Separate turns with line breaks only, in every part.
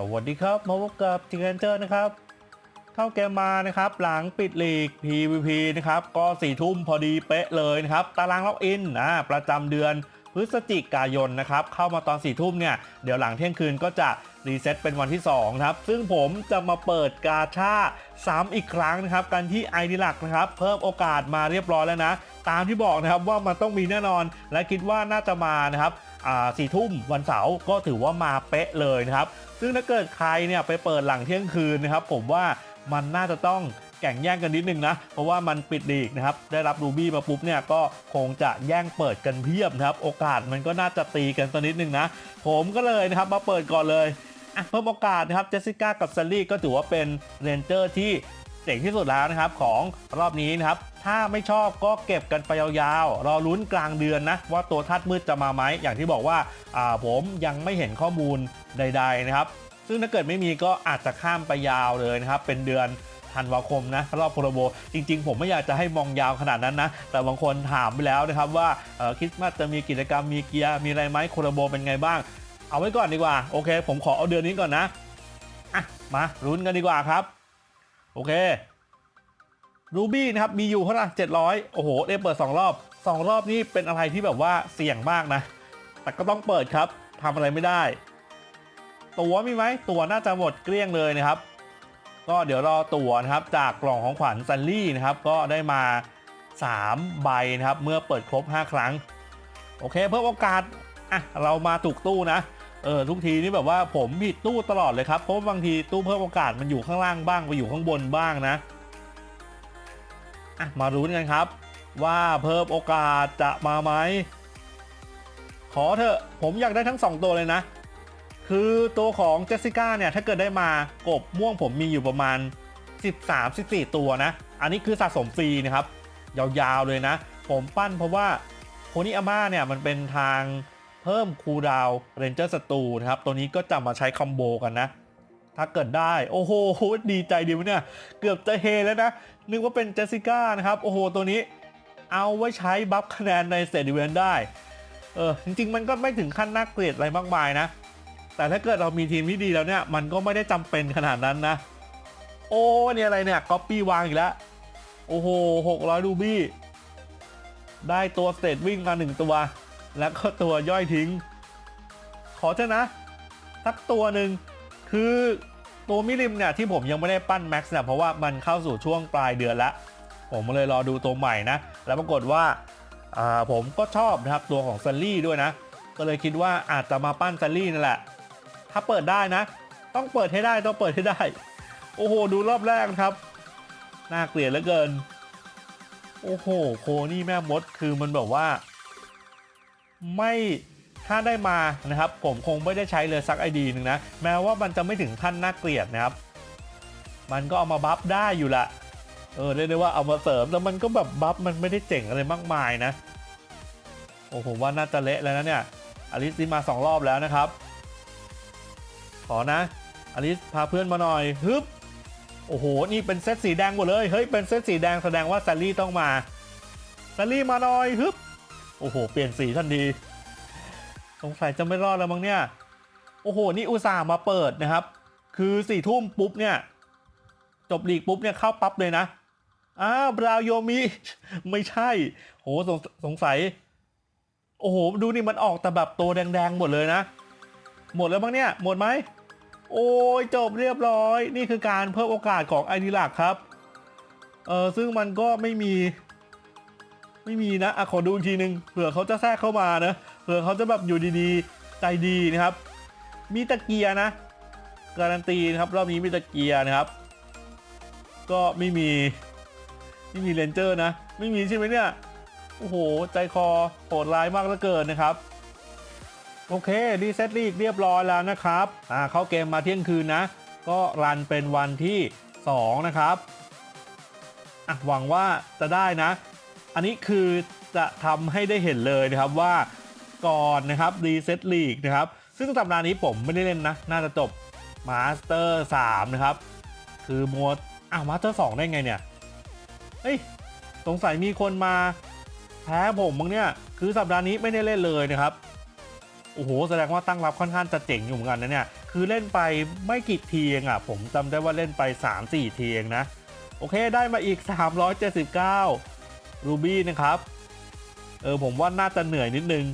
สวัสดีครับ มาพบกับทีเกนเจอร์นะครับเข้าเกมมานะครับหลังปิดลีก PVP นะครับก็สี่ทุ่มพอดีเป๊ะเลยนะครับ ตารางล็อกอินอ่าประจำเดือน ศจิกายนนะครับเข้ามาตอน4ี่ทุ่มเนี่ยเดี๋ยวหลังเที่ยงคืนก็จะรีเซ็ตเป็นวันที่2ครับซึ่งผมจะมาเปิดกาชาซ้ำอีกครั้งนะครับกันที่ไอดีลักนะครับเพิ่มโอกาสมาเรียบร้อยแล้วนะ ตามที่บอกนะครับว่ามันต้องมีแน่นอน และคิดว่าน่าจะมานะครับสี่ทุ่มวันเสาร์ก็ถือว่ามาเป๊ะเลยนะครับซึ่งถ้าเกิดใครเนี่ยไปเปิดหลังเที่ยงคืนนะครับผมว่ามันน่าจะต้อง แข่งแย่งกันนิดนึงนะ เพราะว่ามันปิดลีกนะครับ ได้รับรูบี้มาปุ๊บเนี่ยก็คงจะแย่งเปิดกันเพียบนะครับ โอกาสมันก็น่าจะตีกันสักนิดนึงนะ ผมก็เลยนะครับมาเปิดก่อนเลยเพิ่มโอกาสนะครับเจสสิก้ากับซัลลี่ก็ถือว่าเป็นเรนเจอร์ที่เจ๋งที่สุดแล้วนะครับของรอบนี้นะครับถ้าไม่ชอบก็เก็บกันไปยาวๆ รอลุ้นกลางเดือนนะ ว่าตัวทัดมืดจะมาไหมอย่างที่บอกว่าผมยังไม่เห็นข้อมูลใด ๆนะครับ ซึ่งถ้าเกิดไม่มีก็อาจจะข้ามไปยาวเลยนะครับ เป็นเดือน ธันวาคมนะรอบโปรโบจริง ๆ ผมไม่อยากจะให้มองยาวขนาดนั้นนะ แต่บางคนถามไปแล้วนะครับว่าคริสต์มาสจะมีกิจกรรมมีเกียร์มีอะไรไหมโครโบเป็นไงบ้าง เอาไว้ก่อนดีกว่า โอเค ผมขอเอาเดือนนี้ก่อนนะอะมาลุ้นกันดีกว่าครับ โอเครูบี้นะครับมีอยู่เท่าไหร่เจ็ดร้อยโอ้โหได้เปิด 2 รอบ 2 รอบนี้เป็นอะไรที่แบบว่าเสี่ยงมากนะ แต่ก็ต้องเปิดครับทำอะไรไม่ได้ ตัวมีไหมตัวน่าจะหมดเกลี้ยงเลยนะครับ ก็เดี๋ยวรอตั๋วนะครับจากกล่องของขวัญซันลี่นะครับก็ได้มา 3 ใบนะครับเมื่อเปิดครบ 5 ครั้ง โอเค เพิ่มโอกาสอะเรามาถูกตู้นะเออทุกทีนี่แบบว่าผมผิดตู้ตลอดเลยครับเพราะบางทีตู้เพิ่มโอกาสมันอยู่ข้างล่างบ้างไปอยู่ข้างบนบ้างนะอะมารู้นกันครับ ว่าเพิ่มโอกาสจะมาไหมขอเถอะผมอยากได้ทั้ง 2 ตัวเลยนะ คือตัวของเจสสิก้าเนี่ย ถ้าเกิดได้มากบม่วงผมมีอยู่ประมาณ 13-14 ตัวนะ อันนี้คือสะสมฟรีนะครับ ยาวๆเลยนะ ผมปั้นเพราะว่าโคนิอาม่าเนี่ย มันเป็นทางเพิ่มคูลดาวเรนเจอร์ศัตรูนะครับ ตัวนี้ก็จะมาใช้คอมโบกันนะ ถ้าเกิดได้ โอ้โห ดีใจดีวะเนี่ย เกือบจะเฮแล้วนะ นึกว่าเป็นเจสสิก้านะครับ โอ้โห ตัวนี้เอาไว้ใช้บัฟคะแนนในเซตอีเวนได้ เออ จริง ๆ มันก็ไม่ถึงขั้นน่าเกลียดอะไรมากมายนะ แต่ถ้าเกิดเรามีทีมที่ดีแล้วเนี่ย มันก็ไม่ได้จำเป็นขนาดนั้นนะ โอ้เนี่ยอะไรเนี่ยก๊อปปี้วางอีกแล้ว โอ้โห600รูบี้ ได้ตัวสเตทวิ่งมาหนึ่งตัว แล้วก็ตัวย่อยทิ้ง ขอเถอะนะสักตัวหนึ่งคือตัวมิริมเนี่ยที่ผมยังไม่ได้ปั้นแม็กซ์เนี่ยเพราะว่ามันเข้าสู่ช่วงปลายเดือนล้วผมเลยรอดูตัวใหม่นะ แล้วปรากฏว่าอ่าผมก็ชอบนะครับตัวของซันลี่ด้วยนะ ก็เลยคิดว่าอาจจะมาปั้นซันลี่นั่นแหละ ถ้าเปิดได้นะ ต้องเปิดให้ได้ต้องเปิดให้ได้ โอ้โห ดูรอบแรกนะครับ น่าเกลียดเหลือเกิน โอ้โห โคนี่แม่มดคือมันแบบว่า ไม่ถ้าได้มานะครับ ผมคงไม่ได้ใช้เลยสักไอดีหนึ่งนะ แม้ว่ามันจะไม่ถึงขั้นน่าเกลียดนะครับ มันก็เอามาบัฟได้อยู่ละเออเรียกได้ว่าเอามาเสริมแต่มันก็แบบบัฟมันไม่ได้เจ๋งอะไรมากมายนะโอ้โหว่าน่าจะเละแล้วนะเนี่ยอลิสนี่มาสองรอบแล้วนะครับ ขอนะอลิสพาเพื่อนมาหน่อยฮึบโอ้โห นี่เป็นเซตสีแดงหมดเลย เฮ้ย เป็นเซตสีแดงแสดงว่าซัลลี่ต้องมาซัลลี่มาหน่อยฮึบโอ้โห เปลี่ยนสีทันทีสงสัยจะไม่รอดแล้วมั้งเนี่ย โอ้โห นี่อุตส่าห์มาเปิดนะครับ คือสี่ทุ่มปุ๊บเนี่ย จบลีกปุ๊บเนี่ยเข้าปั๊บเลยนะ อ้าวบราวโยมิ ไม่ใช่ โหสงสงสัย โอ้โห ดูนี่มันออกแต่แบบตัวแดงๆหมดเลยนะ หมดแล้วบ้งเนี่ย หมดไหม โอ้ยจบเรียบร้อย นี่คือการเพิ่มโอกาสของไอดีลักครับ เออซึ่งมันก็ไม่มี ไม่มีนะอะขอดูอีกทีนึงเผื่อเขาจะแทรกเข้ามานะเผื่อเขาจะแบบอยู่ดีๆ ใจดีนะครับ มีตะเกียร์นะการันตีนะครับรอบนี้มีตะเกียร์นะครับ ก็ไม่มีไม่มีเลนเจอร์นะ ไม่มีใช่ไหมเนี่ย โอ้โห ใจคอโหดร้ายมากเหลือเกินนะครับ โอเครีเซ็ตลีกเรียบร้อยแล้วนะครับอ่าเข้าเกมมาเที่ยงคืนนะ ก็รันเป็นวันที่ 2 นะครับอะหวังว่าจะได้นะ อันนี้คือจะทำให้ได้เห็นเลยนะครับว่าก่อนนะครับรีเซ็ตลีกนะครับ ซึ่งสัปดาห์นี้ผมไม่ได้เล่นนะ น่าจะจบมาสเตอร์3นะครับ คือโหมดอ้าวมาสเตอร์2ได้ไงเนี่ยเฮ้ยสงสัยมีคนมาแพ้ผมบ้างเนี่ย คือสัปดาห์นี้ไม่ได้เล่นเลยนะครับ โอ้โห แสดงว่าตั้งรับค่อนข้างจะเจ๋งอยู่เหมือนกันนะเนี่ย คือเล่นไปไม่กี่ทีเองอะผมจำได้ว่าเล่นไป 3-4 ทีเองนะ โอเคได้มาอีก 379 รูบี้นะครับ เออผมว่าน่าจะเหนื่อยนิดนึง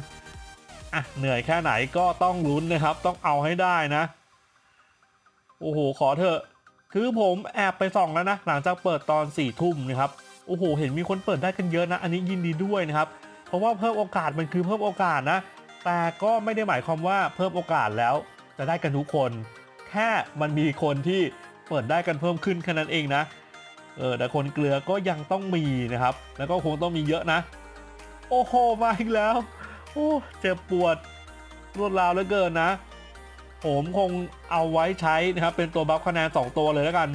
อะ เหนื่อยแค่ไหนก็ต้องลุ้นนะครับ ต้องเอาให้ได้นะ โอ้โห ขอเถอะ คือผมแอบไปส่องแล้วนะ หลังจากเปิดตอน4ี่ทุ่มนะครับ โอ้โห เห็นมีคนเปิดได้กันเยอะนะ อันนี้ยินดีด้วยนะครับ เพราะว่าเพิ่มโอกาสมันคือเพิ่มโอกาสนะ แต่ก็ไม่ได้หมายความว่าเพิ่มโอกาสแล้วจะได้กันทุกคน แค่มันมีคนที่เปิดได้กันเพิ่มขึ้นแค่นั้นเองนะ เออแต่คนเกลือก็ยังต้องมีนะครับ แล้วก็คงต้องมีเยอะนะ โอ้โห มาอีกแล้ว โอ้เจ็บปวดรวดราวเหลือเกินนะ ผมคงเอาไว้ใช้นะครับ เป็นตัวบัฟคะแนน 2 ตัวเลยแล้วกัน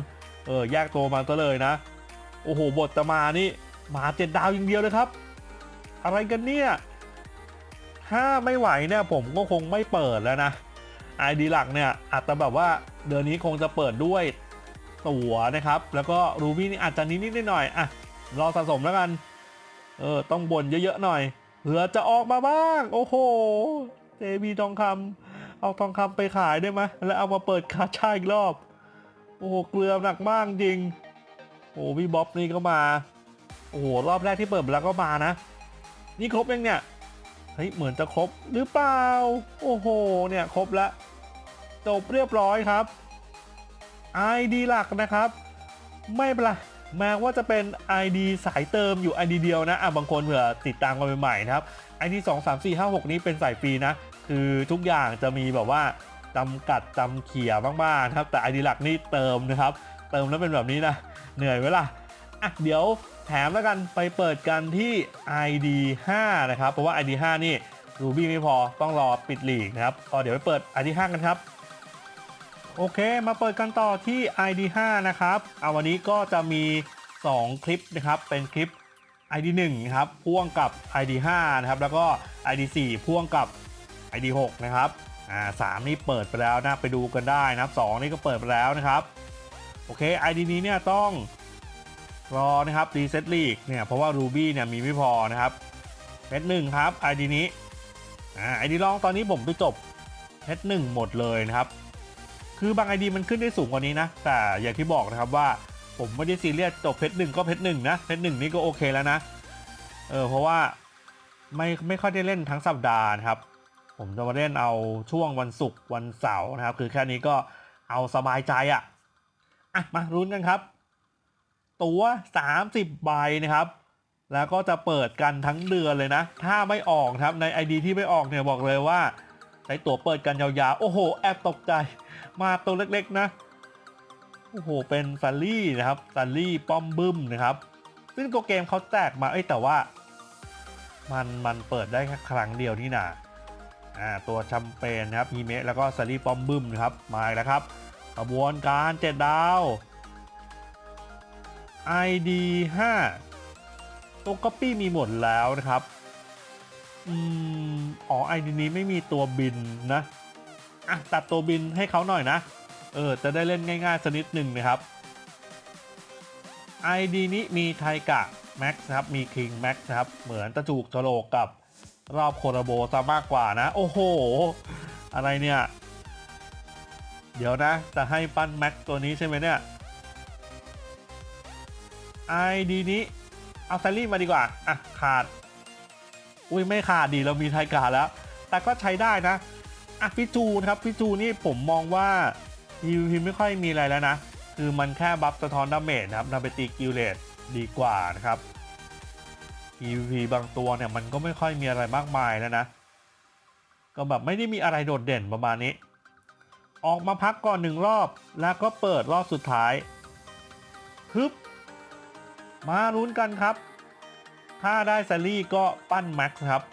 เออแยกตัวมาซะเลยนะ โอ้โห บทจะมานี่ มาเจ็ดดาวอย่างเดียวเลยครับ อะไรกันเนี่ย ถ้าไม่ไหวเนี่ยผมก็คงไม่เปิดแล้วนะไอดีหลักเนี่ยอาจจะแบบว่าเดือนนี้คงจะเปิดด้วยตั๋วนะครับ แล้วก็รูบี้นี่อาจจะนิดๆหน่อยอะรอสะสมแล้วกันเออต้องบ่นเยอะๆหน่อยเผื่อจะออกมาบ้าง โอ้โหเจมีทองคำเอาทองคำไปขายได้ไหมแล้วเอามาเปิดคาชาอีกรอบ โอ้โหเกลือหนักมากจริงโอ้พี่บ๊อบนี่ก็มา โอ้โหรอบแรกที่เปิดแล้วก็มานะ นี่ครบยังเนี่ย ฮ้ยเหมือนจะครบหรือเปล่า โอ้โห เนี่ยครบแล้วจบเรียบร้อยครับ ID หลักนะครับ ไม่เป็นไรแม้ว่าจะเป็น ID สายเติมอยู่ ID เดียวนะอะบางคนเผื่อติดตามกันใหม่ๆนะครับ ID 2 3 4 5 6 นี้เป็นสายฟรีนะ คือทุกอย่างจะมีแบบว่าจำกัดจำเขี่ยมากๆนะครับ แต่ ID หลักนี่เติมนะครับ เติมแล้วเป็นแบบนี้นะ เหนื่อยไหมล่ะ อะเดี๋ยวแถมแล้วกันไปเปิดกันที่ ID 5นะครับ เพราะว่า ID 5นี่ Ruby ไม่พอต้องรอปิดหลีกนะครับก็เดี๋ยวไปเปิด ID 5กันครับ โอเคมาเปิดกันต่อที่ ID 5นะครับเอาวันนี้ก็จะมี 2 คลิปนะครับเป็นคลิป ID 1นะครับพ่วงกับ ID 5นะครับแล้วก็ ID 4พ่วงกับ ID 6นะครับอ่า3นี่เปิดไปแล้วนะไปดูกันได้นะครับ2นี่ก็เปิดไปแล้วนะครับโอเค ID นี้เนี่ยต้อง รอนะครับรีเซ็ตลีกเนี่ยเพราะว่า Ruby เนี่ยมีไม่พอนะครับเพชรหนึ่งครับ ID นี้อ่า ID ลองตอนนี้ผมไปจบเพชรหนึ่งหมดเลยนะครับ คือบาง ID มันขึ้นได้สูงกว่านี้นะ แต่อย่างที่บอกนะครับว่าผมไม่ได้ซีเรียสจบเพชรหนึ่งก็เพชรหนึ่งนะเพชรหนึ่งนี่ก็โอเคแล้วนะเออเพราะว่าไม่ไม่ค่อยได้เล่นทั้งสัปดาห์นะครับ ผมจะมาเล่นเอาช่วงวันศุกร์วันเสาร์นะครับ คือแค่นี้ก็เอาสบายใจอะ่ะอะมารุ้นกันครับ ตัว30 ใบนะครับ แล้วก็จะเปิดกันทั้งเดือนเลยนะ ถ้าไม่ออกครับใน ID ที่ไม่ออกเนี่ยบอกเลยว่าใช้ตั๋วเปิดกันยาวๆ โอ้โห แอบตกใจ มาตัวเล็กๆนะ โอ้โห เป็นซัลลี่นะครับซัลลี่ป้อมบึ้มนะครับ ซึ่งตัวเกมเขาแจกมาเอ้ยแต่ว่า มันมันเปิดได้แค่ครั้งเดียวนี่นาอ่าตัวแชมเปญนะครับฮีเมะแล้วก็ซัลลี่ป้อมบึ้มนะครับ มาแล้วครับขบวนการเจ็ดดาว ID 5 ตัวก๊อปปี้มีหมดแล้วนะครับ อืมอ๋อ ID นี้ไม่มีตัวบินนะ อะ ตัดตัวบินให้เขาหน่อยนะ เออ จะได้เล่นง่ายๆสักนิดหนึ่งนะครับ ID นี้มีไทกะแม็กนะครับ มีคิงแม็กนะครับ เหมือนจะถูกโฉลกกับรอบโคราโบซะมากกว่านะ โอ้โห อะไรเนี่ย เดี๋ยวนะ จะให้ปั้นแม็กตัวนี้ใช่ไหมเนี่ย ID นี้ เอาซารี่มาดีกว่า อะ ขาด อุ้ยไม่ขาดดีเรามีไทกาแล้ว แต่ก็ใช้ได้นะ อะ ฟิจูนะครับ ฟิจูนี่ผมมองว่า PVP ไม่ค่อยมีอะไรแล้วนะ คือมันแค่บัฟสะท้อนดาเมจนะครับนำไปตีกิลเลตดีกว่านะครับ PVP บางตัวเนี่ยมันก็ไม่ค่อยมีอะไรมากมายแล้วนะ ก็แบบไม่ได้มีอะไรโดดเด่นประมาณนี้ ออกมาพักก่อนหนึ่งรอบแล้วก็เปิดรอบสุดท้ายฮึบ มาลุ้นกันครับ ถ้าได้ซารี่ก็ปั้นแม็กซ์ครับ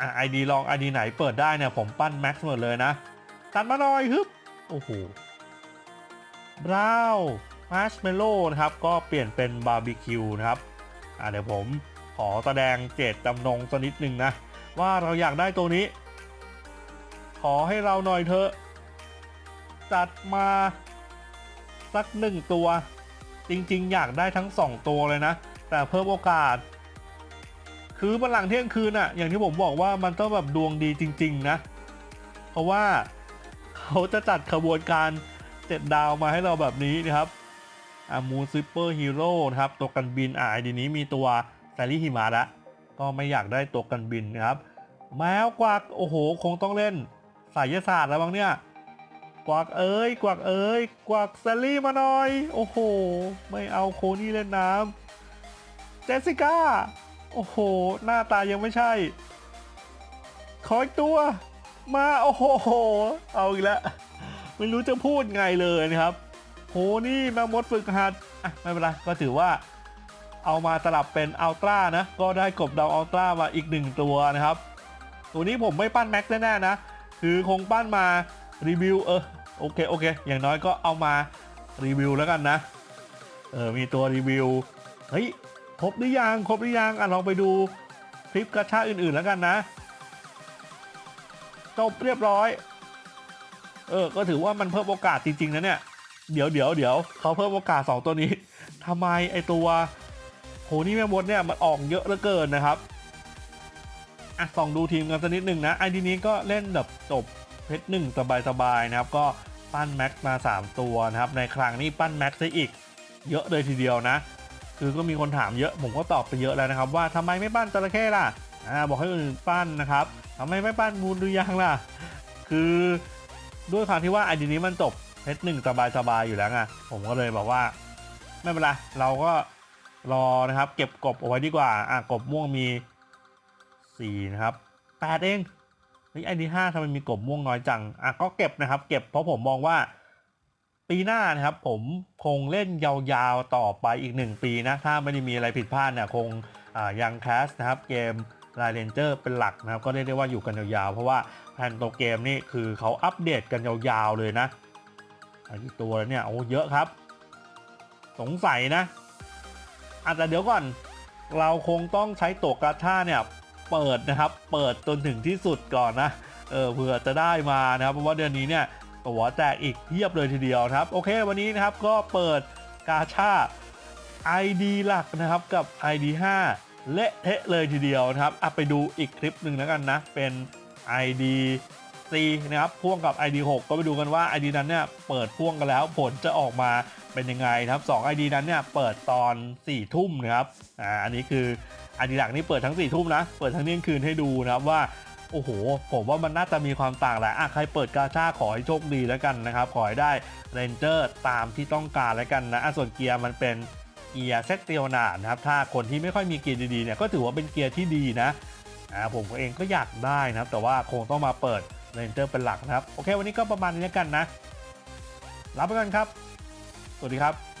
อะไอดีลองไอดีไหนเปิดได้เนี่ยผมปั้นแม็กซ์หมดเลยนะ ตัดมาหน่อยฮึบโอ้โหบราวมาร์ชเมลโล่นะครับ ก็เปลี่ยนเป็นบาร์บีคิวนะครับอะเดี๋ยวผมขอแสดงเจตจำนงสักนิดหนึ่งนะ ว่าเราอยากได้ตัวนี้ ขอให้เราหน่อยเถอะ จัดมาสักหนึ่งตัว จริงๆ อยากได้ทั้ง 2 ตัวเลยนะ แต่เพิ่มโอกาส คือมันหลังเที่ยงคืนอะอย่างที่ผมบอกว่ามันต้องแบบดวงดีจริง ๆ นะ เพราะว่าเขาจะจัดขบวนการเจ็ดดาวมาให้เราแบบนี้นะครับอามูนซิปเปอร์ฮีโร่นะครับ ตัวกันบินอ่าไอดีนี้มีตัวแซลลี่หิมาละก็ไม่อยากได้ตัวกันบินนะครับ แมวกวักโอ้โห คงต้องเล่นสายศาสตร์แล้วบ้างเนี่ย กวักเอ้ยกวักเอ้ยกวักซลลี่มาหน่อย โอ้โห ไม่เอาโคนี่เล่นน้ำเจสสิก้า โอ้โห หน้าตายังไม่ใช่ ขออีกตัว มา โอ้โห เอาอีกแล้ว ไม่รู้จะพูดไงเลยนะครับ โหนี่แมวมดฝึกหัดอะไม่เป็นไร ก็ถือว่าเอามาสลับเป็นอัลตร้านะ ก็ได้กบดาวอัลตร้ามาอีกหนึ่งตัวนะครับ ตัวนี้ผมไม่ปั้นแม็กแน่ๆนะ คือคงปั้นมา รีวิวเออโอเคโอเค อย่างน้อยก็เอามารีวิวแล้วกันนะ เออมีตัวรีวิว เฮ้ยครบหรือยังครบหรือยังอะลองไปดูคลิปกระชาอื่นๆแล้วกันนะจบเรียบร้อย เออ ก็ถือว่ามันเพิ่มโอกาสจริงๆนะเนี่ย เดี๋ยวเดี๋ยวเดี๋ยวเขาเพิ่มโอกาส 2 ตัวนี้ทำไมไอตัวโหนี่แม่มดเนี่ยมันออกเยอะเหลือเกินนะครับ อะส่องดูทีมกันสักนิดหนึ่งนะไอดีนี้ก็เล่นแบบจบ เพชรหนึ่งสบายๆนะครับ ก็ปั้นแม็กมา 3 ตัวนะครับ ในครั้งนี้ปั้นแม็กซะอีก เยอะเลยทีเดียวนะ คือก็มีคนถามเยอะ ผมก็ตอบไปเยอะแล้วนะครับ ว่าทำไมไม่ปั้นจระเข้ล่ะอ่าบอกให้คนอื่นปั้นนะครับทำไมไม่ปั้นมูลดูยังล่ะ คือด้วยความที่ว่าไอดีนี้มันจบเพชรหนึ่งสบายๆอยู่แล้วไงผมก็เลยบอกว่า ไม่เป็นไรเราก็รอนะครับ เก็บกบเอาไว้ดีกว่า อะกบม่วงมี4นะครับ8เอง ฮ้ยไอดีห้าทำไมมีกบม่วงน้อยจังอะก็เก็บนะครับ เก็บเพราะผมมองว่า ปีหน้านะครับผมคงเล่นยาวๆต่อไปอีก 1 ปีนะ ถ้าไม่ได้มีอะไรผิดพลาดเนี่ยคงยังแคสนะครับเกมไลเ n นเจอร์เป็นหลักนะครับ ก็เรียกได้ว่าอยู่กันยาวๆ เพราะว่าแผนตัวเกมนี่คือเขาอัปเดตกันยาวๆเลยนะอันนี้ตัวเนี่ยโอ้เยอะครับ สงสัยนะอาจจะเดี๋ยวก่อน เราคงต้องใช้ตัวกาชาเนี่ย เปิดนะครับ เปิดจนถึงที่สุดก่อนนะเออเผื่อจะได้มานะครับ เพราะว่าเดือนนี้เนี่ยตัวแจกอีกเพียบเลยทีเดียวนะครับ โอเค วันนี้นะครับก็เปิดกาชา ID หลักนะครับกับ ID 5 เละเทะเลยทีเดียวนะครับอะไปดูอีกคลิปหนึ่งแล้วกันนะ เป็น ID C นะครับพ่วงกับ ID 6 ก็ไปดูกันว่า ID นั้นเนี่ยเปิดพ่วงกันแล้วผลจะออกมาเป็นยังไงนะครับ 2 ID นั้นเนี่ยเปิดตอน4ทุ่มนะครับอ่าอันนี้คือ ID หลักนี่เปิดทั้ง4ทุ่มนะ เปิดทั้งเที่ยงคืนให้ดูนะครับว่า โอ้โห ผมว่ามันน่าจะมีความต่างแหละอะใครเปิดกาชาขอให้โชคดีแล้วกันนะครับ ขอให้ได้เรนเจอร์ตามที่ต้องการแล้วกันนะอะส่วนเกียร์มันเป็นเกียร์เซตเตียวนานะครับ ถ้าคนที่ไม่ค่อยมีเกียร์ดีๆเนี่ย ก็ถือว่าเป็นเกียร์ที่ดีนะอ่าผมเองก็อยากได้นะครับ แต่ว่าคงต้องมาเปิดเรนเจอร์เป็นหลักนะครับ โอเค วันนี้ก็ประมาณนี้แล้วกันนะ รับไปกันครับ สวัสดีครับ